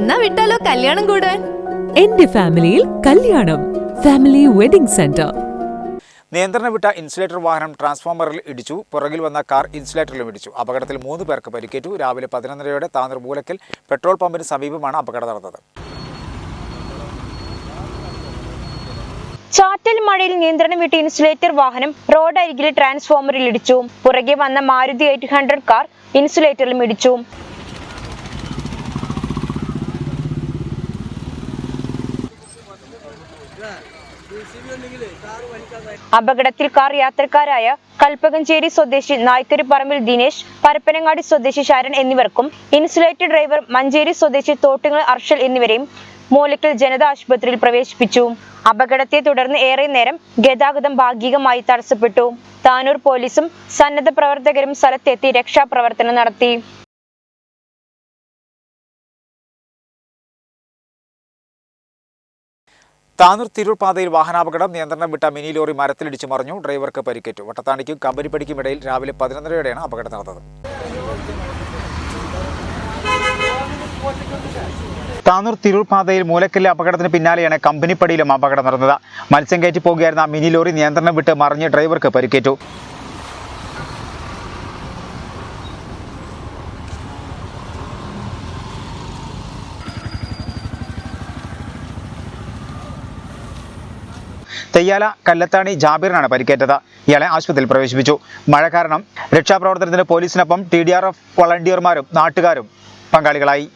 എന്നാ വിട്ടാലോ കല്യാണം കൂടാൻ? എന്റെ ഫാമിലിയിൽ കല്യാണം. Family wedding centre. നിയന്ത്രണം വിട്ട ഇൻസുലേറ്റർ വാഹനം ട്രാൻസ്ഫോമറിൽ ഇടിച്ചു. പുറകിൽ വന്ന കാർ ഇൻസുലേറ്ററിലും ഇടിച്ചു. അപകടത്തിൽ മൂന്ന് പേർക്ക് പരിക്കേറ്റു. രാവിലെ പതിനൊന്നരയോടെ താന്നൂർ മൂലക്കൽ പെട്രോൾ പമ്പിന് സമീപമാണ് അപകടം നടന്നത്. ചാറ്റൽ മഴയിൽ നിയന്ത്രണം വിട്ട് ഇൻസുലേറ്റർ വാഹനം റോഡരികിലെ ട്രാൻസ്ഫോമറിൽ ഇടിച്ചു. പുറകെ വന്ന മാരുതി എയ്റ്റ് ഹൺഡ്രഡ് കാർ ഇൻസുലേറ്ററിലും ഇടിച്ചു. അപകടത്തിൽ കാർ യാത്രക്കാരായ കൽപ്പകഞ്ചേരി സ്വദേശി നായ്ക്കരി പറമ്പിൽ ദിനേശ് പരപ്പനങ്ങാടി സ്വദേശി ശരൺ എന്നിവർക്കും ഇൻസുലേറ്റഡ് ഡ്രൈവർ മഞ്ചേരി സ്വദേശി തോട്ടുങ്ങൽ അർഷൽ എന്നിവരെയും മൂലക്കൽ ജനതാ ആശുപത്രിയിൽ പ്രവേശിപ്പിച്ചു. അപകടത്തെ തുടർന്ന് ഏറെ നേരം ഗതാഗതം ഭാഗികമായി തടസ്സപ്പെട്ടു. താനൂർ പോലീസും സന്നദ്ധ പ്രവർത്തകരും സ്ഥലത്തെത്തി രക്ഷാപ്രവർത്തനം നടത്തി. താനൂർ തിരൂർ പാതയിൽ വാഹനാപകടം നിയന്ത്രണം വിട്ട മിനി ലോറി മരത്തിലിടിച്ചു മറിഞ്ഞു. ഡ്രൈവർക്ക് പരിക്കേറ്റു. വട്ടത്താണിക്കും കമ്പനിപ്പടിക്കും ഇടയിൽ രാവിലെ പതിനൊന്നരയോടെയാണ് അപകടം നടന്നത്. താനൂർ തിരൂർ പാതയിൽ മൂലക്കല്ല് അപകടത്തിന് പിന്നാലെയാണ് കമ്പനിപ്പടിയിലും അപകടം നടന്നത്. മത്സ്യം കയറ്റി പോകുകയായിരുന്ന മിനി ലോറി നിയന്ത്രണം വിട്ട് മറിഞ്ഞ് ഡ്രൈവർക്ക് പരിക്കേറ്റു. തെയ്യാല കല്ലത്താണി ജാബിറിനാണ് പരിക്കേറ്റത്. ഇയാളെ ആശുപത്രിയിൽ പ്രവേശിപ്പിച്ചു. മഴ കാരണം രക്ഷാപ്രവർത്തനത്തിന് പോലീസിനൊപ്പം ടി ഡി ആർ എഫ് വളണ്ടിയർമാരും നാട്ടുകാരും പങ്കാളികളായി.